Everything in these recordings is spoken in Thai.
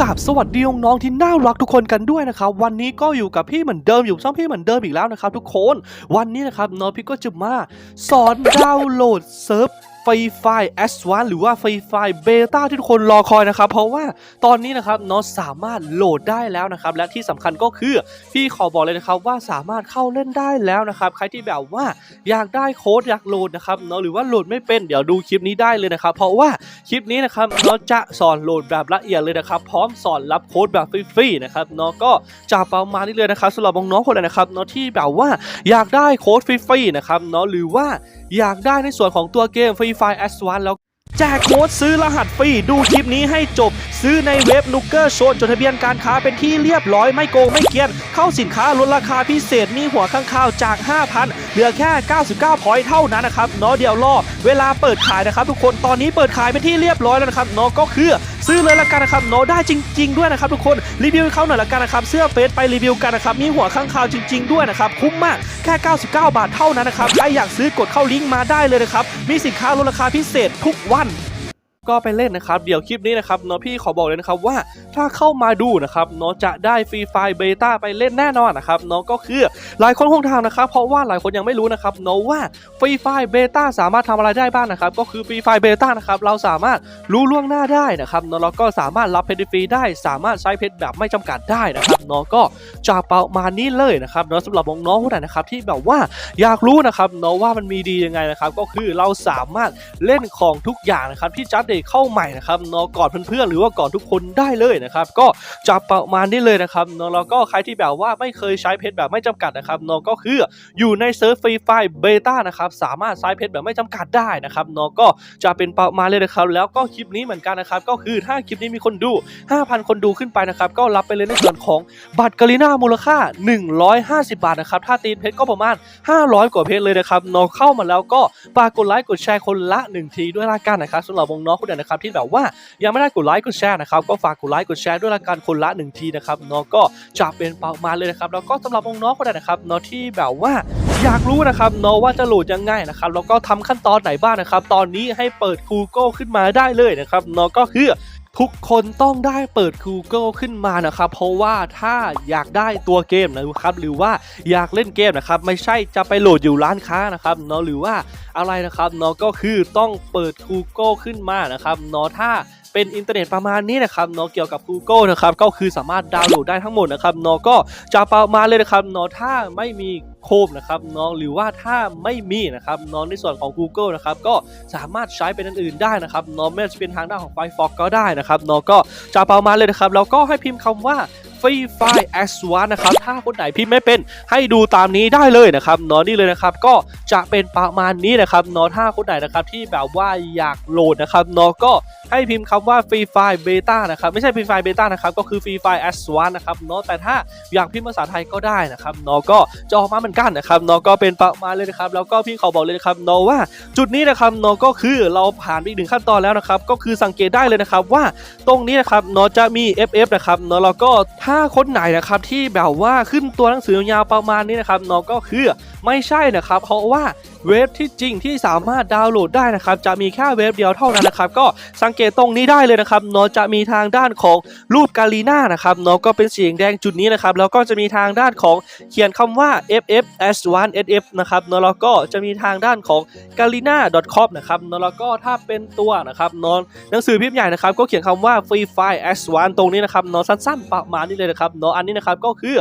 กาบสวัสดีน้องๆที่น่ารักทุกคนกันด้วยนะครับวันนี้ก็อยู่กับพี่เหมือนเดิมอยู่ช่องพี่เหมือนเดิมอีกแล้วนะครับทุกคนวันนี้นะครับน้องพี่ก็จะมาสอนดาวน์โหลดเซิร์ฟ ไฟไฟ S1 หรือว่าไฟไฟเบต้าที่ทุกคนรอคอยนะครับ เพราะว่าตอนนี้นะครับน้องสามารถโหลดได้แล้วนะครับ และที่สำคัญก็คือพี่ขอบอกเลยนะครับว่าสามารถเข้าเล่นได้แล้วนะครับใครที่แบบว่าอยากได้โค้ดอยากโหลดนะครับเนาะหรือว่าโหลดไม่เป็นเดี๋ยวดูคลิปนี้ได้เลยนะครับ เพราะว่าคลิปนี้นะครับเนาะจะสอนโหลดแบบละเอียดเลยนะครับ พร้อมสอนรับโค้ดแบบฟรีๆนะครับเนาะก็จะประมาณนี้เลยนะครับสำหรับน้องๆคนไหนนะครับเนาะที่แบบว่าอยากได้โค้ดฟรีๆนะครับเนาะหรือว่า อยากได้ในส่วนของตัวเกม Free Fire S1 แล้วแจกโค้ดซื้อรหัสฟรีดูคลิปนี้ให้จบ ซื้อในเว็บนุกเกอร์โชนจดทะเบียนการค้าเป็นที่เรียบร้อยไม่โกงไม่เกียน เข้าสินค้าลดราคาพิเศษมีหัวข้างข่าวจาก 5,000 เหลือแค่ 99 พอยต์เท่านั้นนะครับเนาะเดี๋ยวรอเวลาเปิดขายนะครับทุกคนตอนนี้เปิดขายเป็นที่เรียบร้อยแล้วนะครับเนาะก็คือ ซื้อเลยละกันนะครับเนาะได้จริง ๆ ด้วยนะครับทุกคนรีวิวเขาหน่อยละกันนะครับเสื้อเฟซไปรีวิวกันนะครับมีหัวข้างข่าวจริง ๆ ด้วยนะครับคุ้มมากแค่ 99 บาทเท่านั้นนะครับใครอยากซื้อกดเข้าลิงก์มาได้เลยนะครับมีสินค้าลดราคาพิเศษทุกวัน ก็ไปเล่นนะครับ เดี๋ยวคลิปนี้นะครับเนาะพี่ขอบอกเลยนะครับว่าถ้าเข้ามาดูนะครับเนาะจะได้ฟรีไฟล์เบต้าไปเล่นแน่นอนนะครับเนาะก็คือหลายคนคงถามนะครับ เพราะว่าหลายคนยังไม่รู้นะครับเนาะว่าฟรีไฟล์เบต้าสามารถทำอะไรได้บ้างนะครับก็คือฟรีไฟล์เบต้านะครับเราสามารถรู้ล่วงหน้าได้นะครับเนาะแล้วก็สามารถรับเพชรฟรีได้ สามารถใช้เพชรแบบไม่จำกัดได้นะครับเนาะก็จะประมาณนี้เลยนะครับเนาะสำหรับน้องๆคนไหนนะครับที่แบบว่าอยากรู้นะครับเนาะว่ามันมีดียังไงนะครับก็คือเราสามารถเล่นของทุกอย่างนะครับที่จัดเดทเข้าใหม่นะครับเนาะก่อนเพื่อนๆหรือว่าก่อนทุกคนได้เลยนะครับก็จะประมาณนี้เลยนะครับเนาะแล้วก็ใครที่แบบว่าไม่เคยใช้เพชรแบบไม่จำกัดนะครับเนาะก็คืออยู่ในเซิร์ฟฟรีไฟเบต้านะครับสามารถใช้เพชรแบบไม่จำกัดได้นะครับเนาะก็จะเป็นประมาณเลยนะครับแล้วก็คลิปนี้เหมือนกันนะครับก็คือถ้าคลิปนี้มีคนดู 5,000 คนดูขึ้นไปนะครับก็รับไปเลยในส่วนของบัตรกาลิน่ามูลค่า 150 บาทนะครับถ้าตีนเพชรก็ประมาณ 500 กว่าเพชรเลยนะครับเนาะเข้ามาแล้วก็ฝากกดไลค์กดแชร์คนละ 1 ทีด้วยละกันนะครับสำหรับวงน้องคนไหนนะครับที่แบบว่ายังไม่ได้กดไลค์กดแชร์นะครับก็ฝากกดไลค์กดแชร์ด้วยละกันคนละ1ทีนะครับเนาะก็จะเป็นประมาณเลยนะครับแล้วก็สำหรับวงน้องคนไหนนะครับเนาะที่แบบว่าอยากรู้นะครับเนาะว่าจะโหลดยังไงนะครับแล้วก็ทำขั้นตอนไหนบ้างนะครับ ตอนนี้ให้เปิด Google ขึ้นมาได้เลยนะครับเนาะก็คือ ทุกคนต้องได้เปิด Google ขึ้นมานะครับ เพราะว่าถ้าอยากได้ตัวเกมนะครับ หรือว่าอยากเล่นเกมนะครับ ไม่ใช่จะไปโหลดอยู่ร้านค้านะครับเนาะหรือว่าอะไรนะครับเนาะก็คือต้องเปิด Google ขึ้นมานะครับเนาะถ้าเป็นอินเทอร์เน็ตประมาณนี้นะครับเนาะเกี่ยวกับ Google นะครับก็คือสามารถดาวน์โหลดได้ทั้งหมดนะครับเนาะก็จะประมาณเลยนะครับเนาะถ้าไม่มี โคมนะครับน้องหรือว่าถ้าไม่มีนะครับน้องในส่วนของ Google นะครับก็สามารถใช้เป็นอันอื่นได้นะครับน้องไม่ว่าจะเป็นทางด้านของ Firefox ก็ได้นะครับน้องก็จะประมาณเลยนะครับแล้วก็ให้พิมพ์คำว่า Free Fire S1 นะครับ ถ้าคนไหนพิมพ์ไม่เป็นให้ดูตามนี้ได้เลยนะครับนาะนี่เลยนะครับ ก็จะเป็นประมาณนี้นะครับนาะถ้าคนไหนนะครับที่แบบว่าอยากโหลดนะครับนาะก็ให้พิมพ์คำว่า Free Fire Beta นะครับไม่ใช่ Free Fire Beta นะครับก็คือ Free Fire S1 นะครับนาะแต่ถ้าอยากพิมพ์ภาษาไทยก็ได้นะครับนาะก็จะออกมาเหมือนกันนะครับนาะก็เป็นประมาณเลยนะครับ แล้วก็พี่เขอบอกเลยนะครับนาะว่าจุดนี้นะครับนาะก็คือเราผ่านไปอีกหนึ่งขั้นตอนแล้วนะครับก็คือสังเกตได้เลยนะครับว่าตรงนี้นะครับนาะจะมี FF นะครับเนาะแล้วก็ถ้าาคนไหนนะครับที่แบบว่าขึ้นตัวหนังสือยาวประมาณนี้นะครับเนาะก็คือไม่ใช่นะครับ เพราะว่าเว็บที่จริงที่สามารถดาวน์โหลดได้นะครับจะมีแค่เว็บเดียวเท่านั้นนะครับก็สังเกตตรงนี้ได้เลยนะครับเนาะจะมีทางด้านของรูปกาลีน่านะครับเนาะก็เป็นสีแดงจุดนี้นะครับแล้วก็จะมีทางด้านของเขียนคำว่า ff s1 sf นะครับเนาะแล้วก็จะมีทางด้านของ g a l i n a com นะครับเนาะแล้วก็ถ้าเป็นตัวนะครับเนาะหนังสือพิมพ์ใหญ่นะครับก็เขียนคำว่า Free Fire S1 ตรงนี้นะครับเนาะสั้นๆประมาณนี้เลยนะครับเนาะอันนี้นะครับก็คือ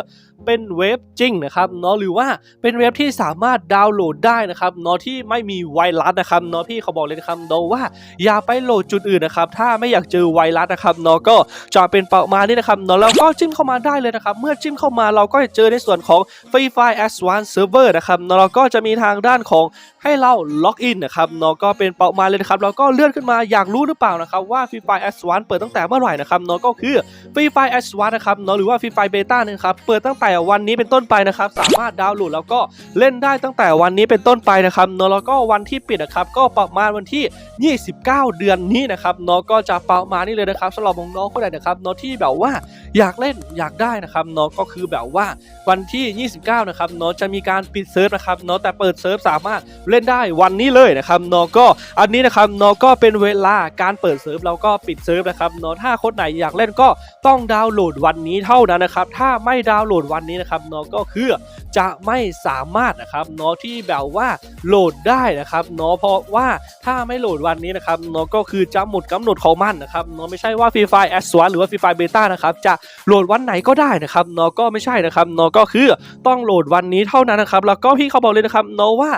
เป็นเว็บจริงนะครับเนาะหรือว่าเป็นเว็บที่สามารถดาวน์โหลดได้นะครับเนาะที่ไม่มีไวรัสนะครับเนาะพี่เขาบอกเลยนะครับเนาะว่าอย่าไปโหลดจุดอื่นนะครับถ้าไม่อยากเจอไวรัสนะครับเนาะก็จะเป็นประมาณนี้นะครับเนาะแล้วก็จิ้มเข้ามาได้เลยนะครับเมื่อจิ้มเข้ามาเราก็จะเจอในส่วนของ Free Fire S1 Server นะครับเนาะแล้วก็จะมีทางด้านของให้เราล็อกอินนะครับเนาะก็เป็นประมาณเลยนะครับแล้วก็เลื่อนขึ้นมาอยากรู้หรือเปล่านะครับว่า Free Fire S1 เปิดตั้งแต่เมื่อไหร่นะครับเนาะก็คือ Free Fire S1 นะครับเนาะหรือว่า Free Fire Beta นะครับเปิดตั้งแต่แต่วันนี้เป็นต้นไปนะครับ สามารถดาวน์โหลดแล้วก็เล่นได้ตั้งแต่วันนี้เป็นต้นไปนะครับเนาะแล้วก็วันที่ปิดนะครับ ก็ประมาณวันที่ 29 เดือนนี้นะครับเนาะก็จะประมาณนี้เลยนะครับสำหรับน้องๆคนไหนนะครับเนาะที่แบบว่าอยากเล่นอยากได้นะครับเนาะก็คือแบบว่าวันที่ 29 นะครับเนาะจะมีการปิดเซิร์ฟนะครับเนาะแต่เปิดเซิร์ฟสามารถเล่นได้วันนี้เลยนะครับเนาะก็อันนี้นะครับเนาะก็เป็นเวลาการเปิดเซิร์ฟแล้วก็ปิดเซิร์ฟนะครับเนาะถ้าคนไหนอยากเล่นก็ต้องดาวน์โหลดวันนี้เท่านั้นนะครับถ้าไม่ดาวน์โหลดวันนี้นะครับเนาะก็คือจะไม่สามารถนะครับเนาะที่แบบว่าโหลดได้นะครับเนาะเพราะว่าถ้าไม่โหลดวันนี้นะครับเนาะก็คือจะหมดกำหนดของมันนะครับเนาะไม่ใช่ว่าฟรีไฟแอสซวนหรือว่าฟรีไฟเบต้านะครับจะโหลดวันไหนก็ได้นะครับเนาะก็ไม่ใช่นะครับเนาะก็คือต้องโหลดวันนี้เท่านั้นนะครับ แล้วก็พี่เขาบอกเลยนะครับเนาะว่า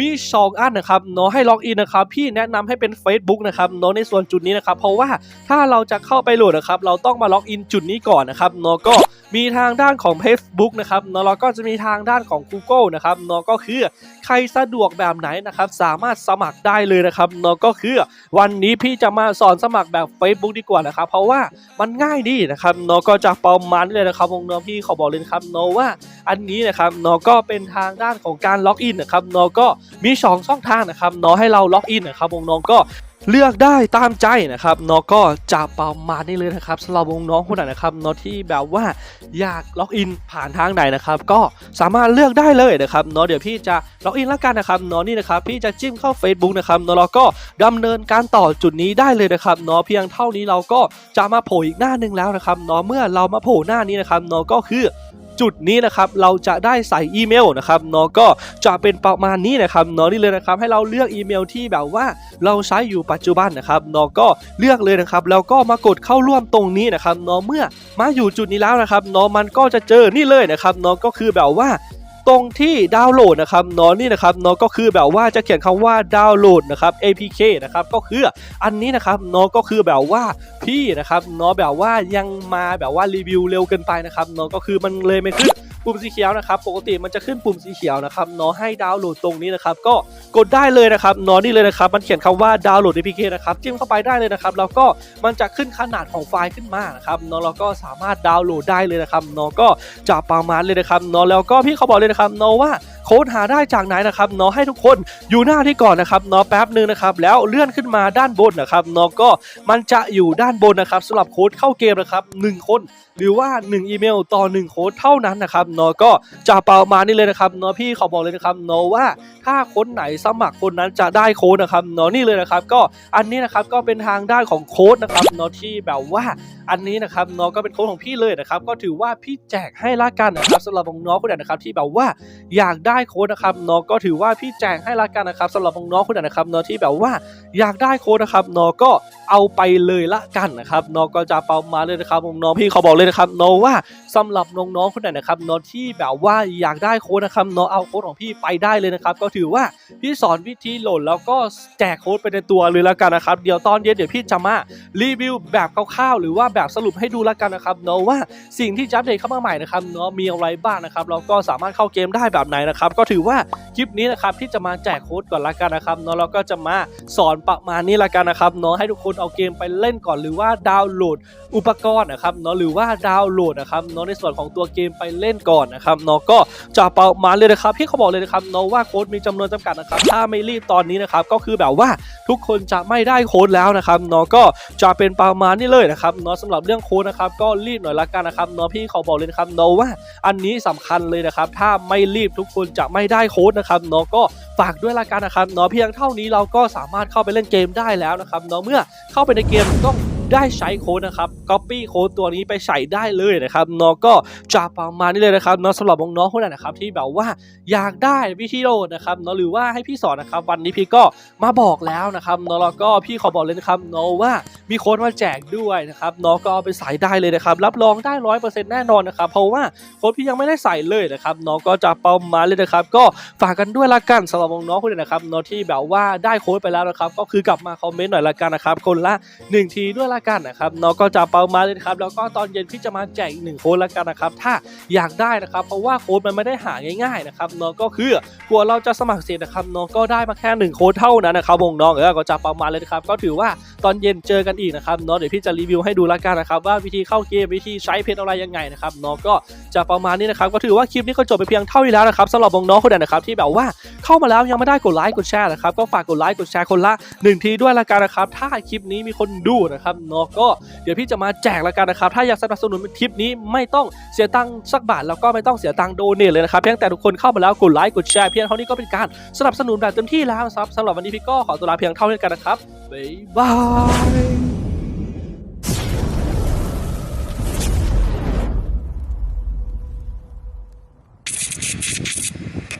มีสองอันนะครับเนาะให้ล็อกอินนะครับพี่แนะนำให้เป็น Facebook นะครับเนาะในส่วนจุดนี้นะครับเพราะว่าถ้าเราจะเข้าไปโหลดนะครับเราต้องมาล็อกอินจุดนี้ก่อนนะครับเนาะก็มีทางด้านของ Facebook นะครับเนาะแล้วก็จะมีทางด้านของ Google นะครับเนาะก็คือใครสะดวกแบบไหนนะครับสามารถสมัครได้เลยนะครับเนาะก็คือวันนี้พี่จะมาสอนสมัครแบบ Facebook ดีกว่านะครับ เพราะว่ามันง่ายดีนะครับเนาะก็จะประมาณนี้เลยนะครับวงเนาะพี่ขอบอกเลยครับเนาะว่าอันนี้นะครับเนาะก็เป็นทางด้านของการล็อกอินนะครับเนาะก็มีสองช่องทางนะครับเนาะให้เราล็อกอินนะครับวงน้องก็เลือกได้ตามใจนะครับเนาะก็จะประมาณนี้เลยนะครับสำหรับวงน้องคนไหนนะครับเนาะที่แบบว่าอยากล็อกอินผ่านทางไหนนะครับ ก็สามารถเลือกได้เลยนะครับเนาะเดี๋ยวพี่จะล็อกอินแล้วกันนะครับเนาะนี่นะครับพี่จะจิ้มเข้า Facebook นะครับเนาะแล้วก็ดำเนินการต่อจุดนี้ได้เลยนะครับเนาะเพียงเท่านี้เราก็จะมาโผล่อีกหน้าหนึ่งแล้วนะครับเนาะเมื่อเรามาโผล่หน้านี้นะครับเนาะก็คือ จุดนี้นะครับเราจะได้ใส่อีเมลนะครับเนาะก็จะเป็นประมาณนี้นะครับเนาะนี่เลยนะครับให้เราเลือกอีเมลที่แบบว่าเราใช้อยู่ปัจจุบันนะครับเนาะก็เลือกเลยนะครับแล้วก็มากดเข้าร่วมตรงนี้นะครับเนาะเมื่อมาอยู่จุดนี้แล้วนะครับเนาะมันก็จะเจอนี่เลยนะครับเนาะก็คือแบบว่า ตรงที่ดาวน์โหลดนะครับเนาะนี่นะครับเนาะก็คือแบบว่าจะเขียนคำว่าดาวน์โหลดนะครับ APK นะครับก็คืออันนี้นะครับเนาะก็คือแบบว่าพี่นะครับเนาะแบบว่ายังมาแบบว่ารีวิวเร็วเกินไปนะครับเนาะก็คือมันเลยไม่ขึ้น ปุ่มสีเขียวนะครับปกติมันจะขึ้นปุ่มสีเขียวนะครับเนาะให้ดาวน์โหลดตรงนี้นะครับก็กดได้เลยนะครับเนอนนี่เลยนะครับมันเขียนคำว่าดาวน์โหลด APK นะครับจิ้มเข้าไปได้เลยนะครับแล้วก็มันจะขึ้นขนาดของไฟล์ขึ้นมานะครับเนอะแล้วก็สามารถดาวน์โหลดได้เลยนะครับเนอะก็จะประมาณเลยนะครับเนอะแล้วก็พี่เขาบอกเลยนะครับเนอะว่าค้ดหาได้จากไหนนะครับเนอะให้ทุกคนอยู่หน้าที่ก่อนนะครับเนอะแป๊บหนึ่งนะครับแล้วเลื่อนขึ้นมาด้านบนนะครับเนอะก็มันจะอยู่ด้านบนนะครับสำหรับโค้ดเข้าเกมนะครับหนึ่งคนหรือว่า 1 อีเมลต่อ 1 โค้ดเท่านั้นนะครับเนาะก็จะประมาณนี้เลยนะครับเนาะพี่ขอบอกเลยนะครับเนาะว่าถ้าคนไหนสมัครคนนั้นจะได้โค้ดนะครับเนาะนี่เลยนะครับ ก็อันนี้นะครับก็เป็นทางด้านของโค้ดนะครับเนาะที่แบบว่าอันนี้นะครับเนาะก็เป็นโค้ดของพี่เลยนะครับก็ถือว่าพี่แจกให้ละกันนะครับสำหรับน้องคนไหนนะครับที่แบบว่าอยากได้ได้โค้ดนะครับเนาะก็ถือว่าพี่แจกให้ละกันนะครับสำหรับน้องๆคนไหนนะครับเนาะที่แบบว่าอยากได้โค้ดนะครับเนาะก็เอาไปเลยละกันนะครับเนาะก็จะประมาเลยนะครับน้องๆพี่เขาบอกเลยนะครับเนาะว่าสำหรับน้องๆคนไหนนะครับเนาะที่แบบว่าอยากได้โค้ดนะครับเนาะเอาโค้ดของพี่ไปได้เลยนะครับก็ถือว่าพี่สอนวิธีโหลดแล้วก็แจกโค้ดไปในตัวเลยละกันนะครับเดี๋ยวตอนเย็นเดี๋ยวพี่จะมารีวิวแบบคร่าวๆหรือว่าแบบสรุปให้ดูละกันนะครับเนาะว่าสิ่งที่จะอัปเดตเข้ามาใหม่นะครับเนาะมีอะไรบ้างนะครับแล้วก็สามารถเข้าเกมได้แบบไหนนะครับก็ถือว่าคลิปนี้นะครับที่จะมาแจกโค้ดก่อนละกันนะครับเนาะแล้วก็จะมาสอนประมาณนี้ละกันนะครับเนาะให้ทุกคนเอาเกมไปเล่นก่อนหรือว่าดาวน์โหลดอุปกรณ์นะครับเนาะหรือว่าดาวน์โหลดนะครับเนาะในส่วนของตัวเกมไปเล่นก่อนนะครับเนาะก็จะประมาณเลยนะครับพี่เขาบอกเลยนะครับเนาะว่าโค้ดมีจำนวนจำกัดนะครับถ้าไม่รีบตอนนี้นะครับก็คือแบบว่าทุกคนจะไม่ได้โค้ดแล้วนะครับเนาะก็จะเป็นประมาณนี้เลยนะครับเนาะสำหรับเรื่องโค้ดนะครับก็รีบหน่อยละกันนะครับเนาะพี่เขาบอกเลยนะครับเนาะว่าอันนี้สำคัญเลยนะครับถ้าไม่รีบทุกคนจะไม่ได้โค้ดนะครับเนาะก็ฝากด้วยละกันนะครับเนาะเพียงเท่านี้เราก็สามารถเข้าไปเล่นเกมได้แล้วนะครับเนาะเมื่อเข้าไปในเกมต้อง ได้ใช้โค้ดนะครับ copy โค้ดตัวนี้ไปใส่ได้เลยนะครับเนาะก็จะประมาณนี้เลยนะครับเนาะสำหรับน้องๆคนไหนนะครับที่แบบว่าอยากได้วิธีโหลดนะครับเนาะหรือว่าให้พี่สอนนะครับวันนี้พี่ก็มาบอกแล้วนะครับเนาะแล้วก็พี่ขอบอกเลยนะครับเนาะว่ามีโค้ดมาแจกด้วยนะครับเนาะก็เอาไปใส่ได้เลยนะครับรับรองได้ร้อยเปอร์เซ็นต์แน่นอนนะครับเพราะว่าโค้ดพี่ยังไม่ได้ใส่เลยนะครับเนาะก็จะประมาณเลยนะครับก็ฝากกันด้วยละกันสำหรับน้องๆคนไหนนะครับเนาะที่แบบว่าได้โค้ดไปแล้วนะครับก็คือกลับมาคอมเมนต์หน่อยละกันนะครับคนละหนึ่งทีด้วยละกันนะครับเนาะก็จะเปามาเลยครับแล้วก็ตอนเย็นพี่จะมาแจกอีกหนึ่งโค้ดละกันนะครับถ้าอยากได้นะครับเพราะว่าโค้ดมันไม่ได้หาง่ายๆนะครับเนาะก็คือกลัวเราจะสมัครเสร็จนะครับเนาะก็ได้มาแค่หนึ่งโค้ดเท่านั้นนะครับวงน้องเออก็จะเประมาเลยครับก็ถือว่าตอนเย็นเจอกันอีกนะครับเนาะเดี๋ยวพี่จะรีวิวให้ดูละกันนะครับว่าวิธีเข้าเกมวิธีใช้เพชรอะไรยังไงนะครับเนาะก็จะประมาณนี้นะครับก็ถือว่าคลิปนี้ก็จบไปเพียงเท่านี้แล้วนะครับสำหรับวงน้องคนไหนนะครับที่แบบว่าเข้ามาแล้วยังไม่ได้กดไลค์กดแชร์นะครับก็ฝากกดไลค์กดแชร์คนละหนึ่งทีด้วยละกันนะครับถ้าคลิปนี้มีคนดูนะครับเนาะก็เดี๋ยวพี่จะมาแจกละกันนะครับ ถ้าอยากสนับสนุนทริปนี้ไม่ต้องเสียตังค์สักบาทแล้วก็ไม่ต้องเสียตังค์โดเนทเลยนะครับเพียงแต่ทุกคนเข้ามาแล้วกดไลค์กดแชร์เพียงเท่านี้ก็เป็นการสนับสนุนแบบเต็มที่แล้วครับสำหรับวันนี้พี่ก็ขอตัวลาเพียงเท่านี้กันนะครับบ๊ายบาย